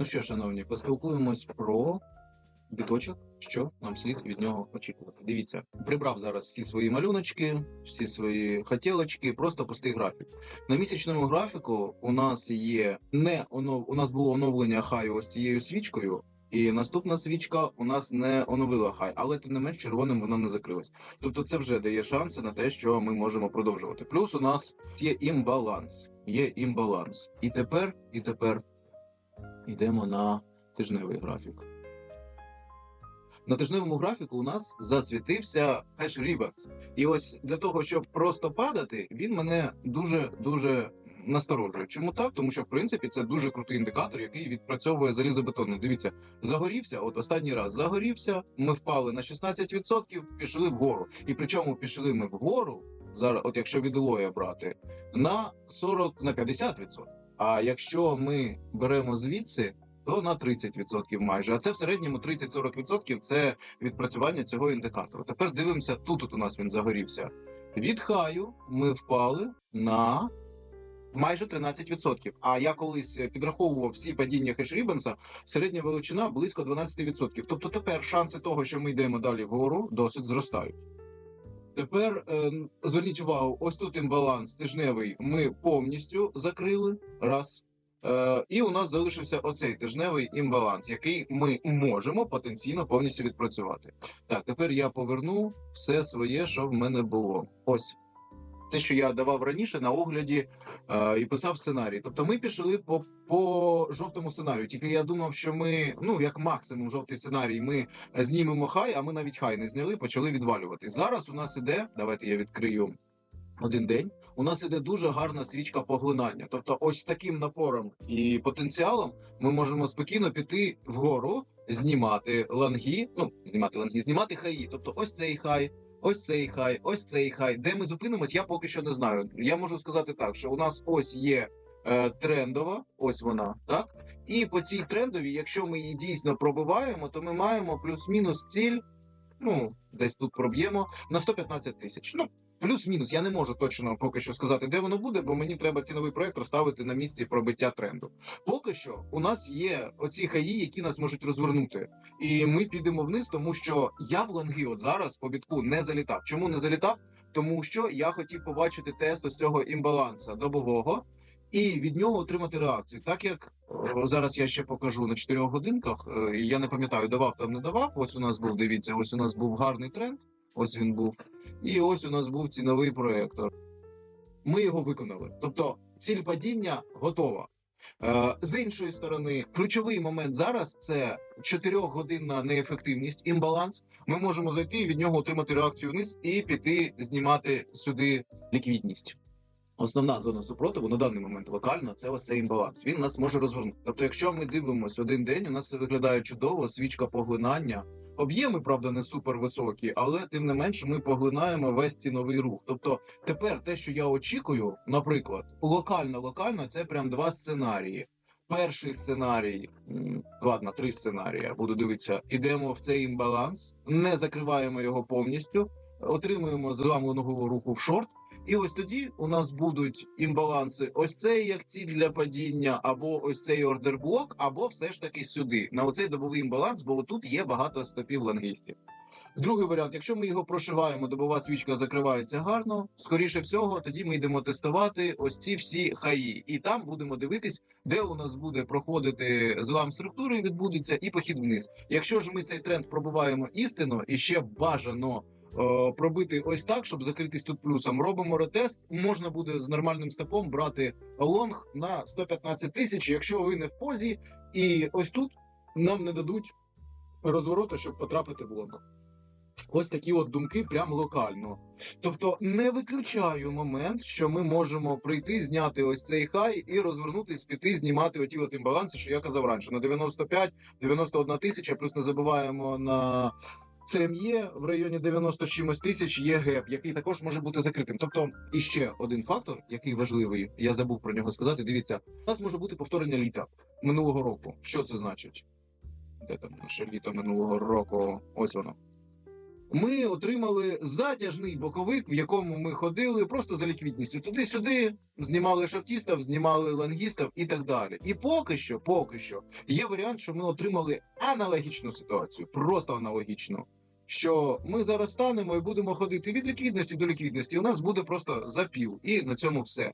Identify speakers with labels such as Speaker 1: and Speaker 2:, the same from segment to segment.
Speaker 1: Ну що, шановні, поспілкуємось про біточок, що нам слід від нього очікувати. Дивіться, прибрав зараз всі свої малюночки, всі свої хотілочки, просто пустий графік. На місячному графіку у нас є не онов... у нас було оновлення хаю ось цією свічкою. І наступна свічка у нас не оновила хай, але тим не менш червоним вона не закрилась. Тобто це вже дає шанси на те, що ми можемо продовжувати. Плюс у нас є імбаланс. Є імбаланс. І тепер, і тепер йдемо на тижневий графік. На тижневому графіку у нас засвітився хеш Рібакс. І ось для того, щоб просто падати, він мене дуже дуже насторожує. Чому так? Тому що в принципі це дуже крутий індикатор, який відпрацьовує залізобетонно. Дивіться, загорівся. От останній раз загорівся. Ми впали на 16%, пішли вгору. І причому пішли ми вгору зараз, от якщо від Лоя брати, на 40 на 50%. А якщо ми беремо звідси, то на 30% майже. А це в середньому 30-40% це відпрацювання цього індикатору. Тепер дивимося, тут от у нас він загорівся. Від хаю ми впали на майже 13%. А я колись підраховував всі падіння хешрібенса, середня величина близько 12%. Тобто тепер шанси того, що ми йдемо далі вгору, досить зростають. Тепер е, зверніть увагу, ось тут імбаланс тижневий ми повністю закрили. Раз. Е, і у нас залишився оцей тижневий імбаланс, який ми можемо потенційно повністю відпрацювати. Так, тепер я поверну все своє, що в мене було. Ось те, що я давав раніше на огляді е, і писав сценарій. Тобто ми пішли по, по жовтому сценарію. Тільки я думав, що ми, ну як максимум, жовтий сценарій, ми знімемо хай, а ми навіть хай не зняли, почали відвалювати. Зараз у нас іде. Давайте я відкрию. Один день у нас іде дуже гарна свічка поглинання. Тобто, ось таким напором і потенціалом ми можемо спокійно піти вгору, знімати ланги, ну знімати ланги, знімати хаї. Тобто, ось цей хай, ось цей хай, ось цей хай. Де ми зупинимось, я поки що не знаю. Я можу сказати так, що у нас ось є е, трендова, ось вона, так. І по цій трендовій, якщо ми її дійсно пробиваємо, то ми маємо плюс-мінус ціль. Ну, десь тут проб'ємо на 115 тисяч. Ну, плюс-мінус. Я не можу точно поки що сказати, де воно буде, бо мені треба ціновий проект розставити на місці пробиття тренду. Поки що у нас є оці хаї, які нас можуть розвернути, і ми підемо вниз, тому що я в лонги от зараз по бітку не залітав. Чому не залітав? Тому що я хотів побачити тест ось цього імбаланса добового. І від нього отримати реакцію, так як зараз я ще покажу на 4 годинках. е, Я не пам'ятаю, давав там не давав. Ось у нас був. Дивіться, ось у нас був гарний тренд. Ось він був. І ось у нас був ціновий проектор. Ми його виконали. Тобто, ціль падіння готова. Е, З іншої сторони, ключовий момент зараз це 4-годинна неефективність, імбаланс. Ми можемо зайти і від нього отримати реакцію вниз і піти знімати сюди ліквідність. Основна зона супротиву на даний момент локальна це ось цей імбаланс. Він нас може розвернути. Тобто, якщо ми дивимося один день, у нас це виглядає чудово, свічка поглинання. Об'єми, правда, не супер високі, але тим не менше ми поглинаємо весь ціновий рух. Тобто, тепер те, що я очікую, наприклад, локально, локально, це прям два сценарії. Перший сценарій, ладно, три сценарії. Буду дивитися, ідемо в цей імбаланс, не закриваємо його повністю, отримуємо зламаного руху в шорт. І ось тоді у нас будуть імбаланси: ось цей як ціль для падіння, або ось цей ордерблок, або все ж таки сюди. На оцей добовий імбаланс, бо тут є багато стопів лангістів. Другий варіант, якщо ми його прошиваємо, добова свічка закривається гарно. Скоріше всього, тоді ми йдемо тестувати ось ці всі хаї, і там будемо дивитись, де у нас буде проходити злам структури, відбудеться і похід вниз. Якщо ж ми цей тренд пробуваємо істинно і ще бажано. Е, Пробити ось так, щоб закритись тут плюсом. Робимо ретест. Можна буде з нормальним стопом брати лонг на 115 тисяч, якщо ви не в позі, і ось тут нам не дадуть розвороту, щоб потрапити в лонг. Ось такі от думки прямо локально. Тобто не виключаю момент, що ми можемо прийти, зняти ось цей хай і розвернутись, піти, знімати оті от імбаланси, що я казав раніше. На 95-91 тисяча, плюс не забуваємо на ЦМЄ в районі 90 чимось тисяч є геп, який також може бути закритим. Тобто, і ще один фактор, який важливий, я забув про нього сказати. Дивіться, у нас може бути повторення літа минулого року. Що це значить? Де там наше літо минулого року? Ось воно. ми отримали затяжний боковик, в якому ми ходили просто за ліквідністю. Туди-сюди знімали шахтістів, знімали лангістів і так далі. І поки що, поки що, є варіант, що ми отримали аналогічну ситуацію, просто аналогічну. Що ми зараз станемо і будемо ходити від ліквідності до ліквідності. У нас буде просто запів, і на цьому все.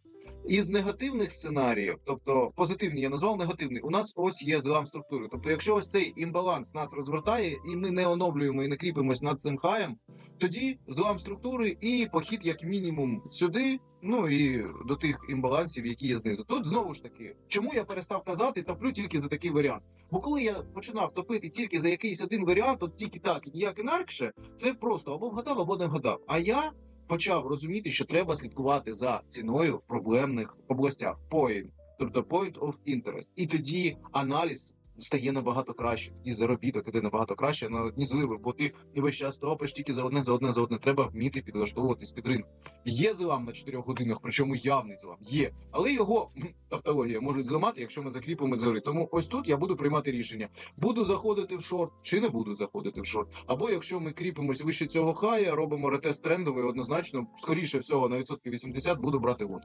Speaker 1: Із негативних сценаріїв, тобто позитивні, я назвав негативний, у нас ось є злам структури. Тобто, якщо ось цей імбаланс нас розвертає, і ми не оновлюємо і не кріпимось над цим хаєм, тоді злам структури і похід, як мінімум, сюди, ну і до тих імбалансів, які є знизу. Тут знову ж таки, чому я перестав казати, топлю тільки за такий варіант. Бо коли я починав топити тільки за якийсь один варіант, от тільки так, і ніяк інакше, це просто або вгадав, або не вгадав. А я почав розуміти, що треба слідкувати за ціною в проблемних областях. Point, тобто point of interest. І тоді аналіз стає набагато краще. Тоді заробіток іде набагато краще на одні зливи, бо ти і весь час топиш тільки за одне, за одне, за одне. Треба вміти підлаштовуватись під ринок. Є злам на 4 годинах, причому явний злам. Є, але його тавтологія можуть зламати, якщо ми закріпимо зори. Тому ось тут я буду приймати рішення: буду заходити в шорт чи не буду заходити в шорт. Або якщо ми кріпимось вище цього хая, робимо ретест трендовий, однозначно, скоріше всього на відсотки 80 буду брати лот.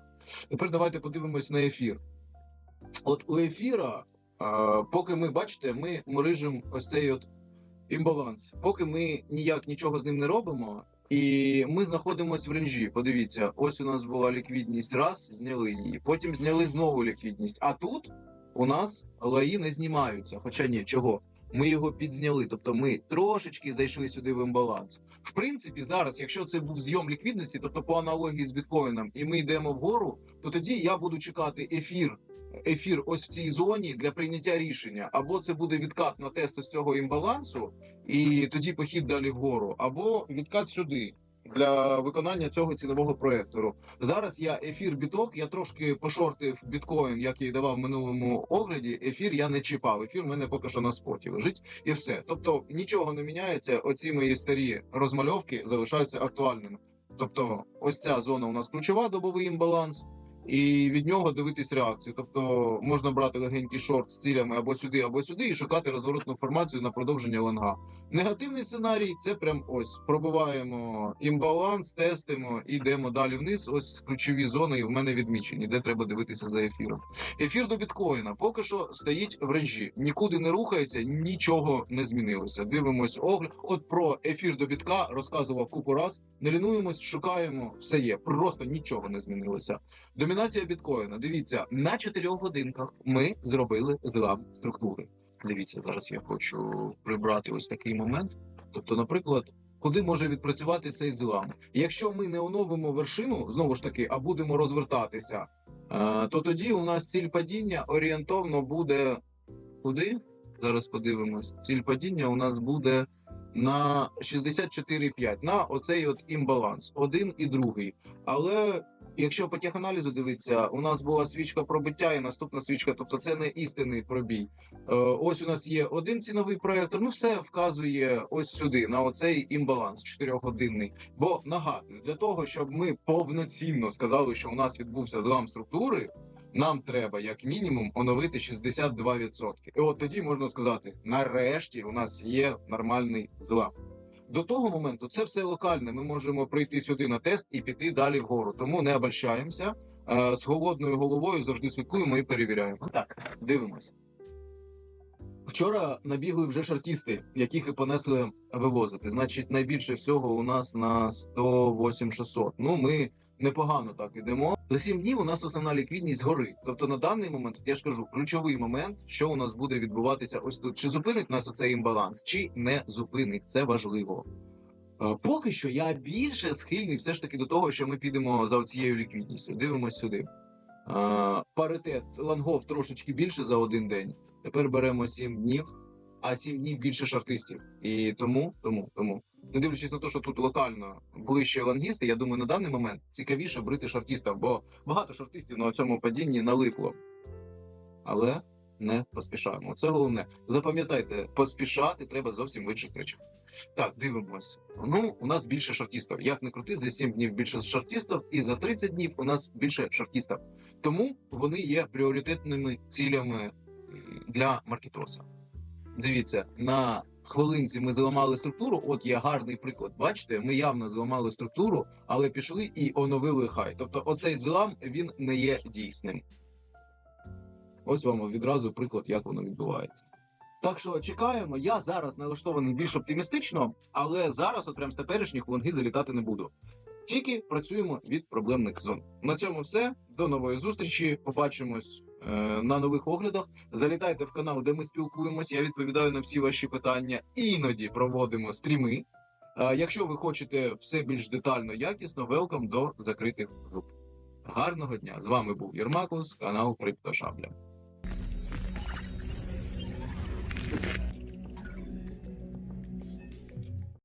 Speaker 1: Тепер давайте подивимось на ефір. От у ефіра, поки ми бачите, ми мрижимо ось цей от імбаланс. Поки ми ніяк нічого з ним не робимо, і ми знаходимося в ренжі. Подивіться, ось у нас була ліквідність, раз, зняли її. Потім зняли знову ліквідність. А тут у нас лаї не знімаються. Хоча ні, чого? Ми його підзняли, тобто ми трошечки зайшли сюди в імбаланс. В принципі, зараз, якщо це був зйом ліквідності, тобто по аналогії з біткоїном, і ми йдемо вгору, то тоді я буду чекати ефір. Ефір ось в цій зоні для прийняття рішення, або це буде відкат на тест з цього імбалансу, і тоді похід далі вгору, або відкат сюди для виконання цього цінового проектору. Зараз я ефір біток, я трошки пошортив біткоін, як і давав в минулому огляді. Ефір я не чіпав. Ефір в мене поки що на споті лежить, і все. Тобто нічого не міняється. Оці мої старі розмальовки залишаються актуальними. Тобто, ось ця зона у нас ключова добовий імбаланс. І від нього дивитись реакцію. Тобто можна брати легенький шорт з цілями або сюди, або сюди, і шукати розворотну формацію на продовження ленга. Негативний сценарій це прям ось пробиваємо імбаланс, тестимо і йдемо далі вниз. Ось ключові зони і в мене відмічені, де треба дивитися за ефіром. Ефір до біткоїна поки що стоїть в ренжі, нікуди не рухається, нічого не змінилося. Дивимось огляд. От про ефір до бітка розказував купу раз. Не лінуємось, шукаємо, все є. Просто нічого не змінилося. Домінація біткоїна. Дивіться, на 4 годинках ми зробили злам структури. Дивіться, зараз я хочу прибрати ось такий момент. Тобто, наприклад, куди може відпрацювати цей злам? Якщо ми не оновимо вершину, знову ж таки, а будемо розвертатися, е, то тоді у нас ціль падіння орієнтовно буде куди? Зараз подивимось. Ціль падіння у нас буде на 64,5, на оцей от імбаланс, один і другий. Але якщо по теханалізу дивитися, у нас була свічка пробиття і наступна свічка, тобто це не істинний пробій. Е, Ось у нас є один ціновий проектор. Ну все вказує ось сюди на оцей імбаланс 4-годинний. Бо нагадую, для того, щоб ми повноцінно сказали, що у нас відбувся злам структури. Нам треба як мінімум оновити 62%. І от тоді можна сказати: нарешті у нас є нормальний злам. До того моменту це все локальне. Ми можемо прийти сюди на тест і піти далі вгору. Тому не обольщаємося. Е, З холодною головою завжди слідкуємо і перевіряємо. Так, дивимось. Вчора набігли вже шартісти, яких і понесли вивозити. Значить, найбільше всього у нас на 108 600. Ну, ми непогано так ідемо. За 7 днів у нас основна ліквідність горить. Тобто на даний момент, я ж кажу, ключовий момент, що у нас буде відбуватися ось тут. Чи зупинить нас оцей імбаланс, чи не зупинить. Це важливо. Е, Поки що я більше схильний все ж таки до того, що ми підемо за цією ліквідністю. Дивимось сюди. Е, Паритет лонгов трошечки більше за один день. Тепер беремо 7 днів, а 7 днів більше шартистів. І тому, тому, тому. Не дивлячись на те, що тут локально ближче лонгісти, я думаю, на даний момент цікавіше брити шартістів, бо багато шартистів на цьому падінні налипло. Але не поспішаємо. Це головне. Запам'ятайте, поспішати треба зовсім в інших речах. Так, дивимось. Ну, у нас більше шартістів. Як не крути, за 7 днів більше шартістів, і за 30 днів у нас більше шартістів. Тому вони є пріоритетними цілями для маркетоса. Дивіться, на хвилинці ми зламали структуру. От є гарний приклад. Бачите, ми явно зламали структуру, але пішли і оновили хай. Тобто, оцей злам він не є дійсним. Ось вам відразу приклад, як воно відбувається. Так що чекаємо. Я зараз налаштований більш оптимістично, але зараз, от прям з теперішніх в лонги залітати не буду. Тільки працюємо від проблемних зон. На цьому все. До нової зустрічі. Побачимось е, на нових оглядах. Залітайте в канал, де ми спілкуємось. Я відповідаю на всі ваші питання. Іноді проводимо стріми. Якщо ви хочете все більш детально, якісно, велкам до закритих груп. Гарного дня! З вами був Єрмакус, канал Криптошабля.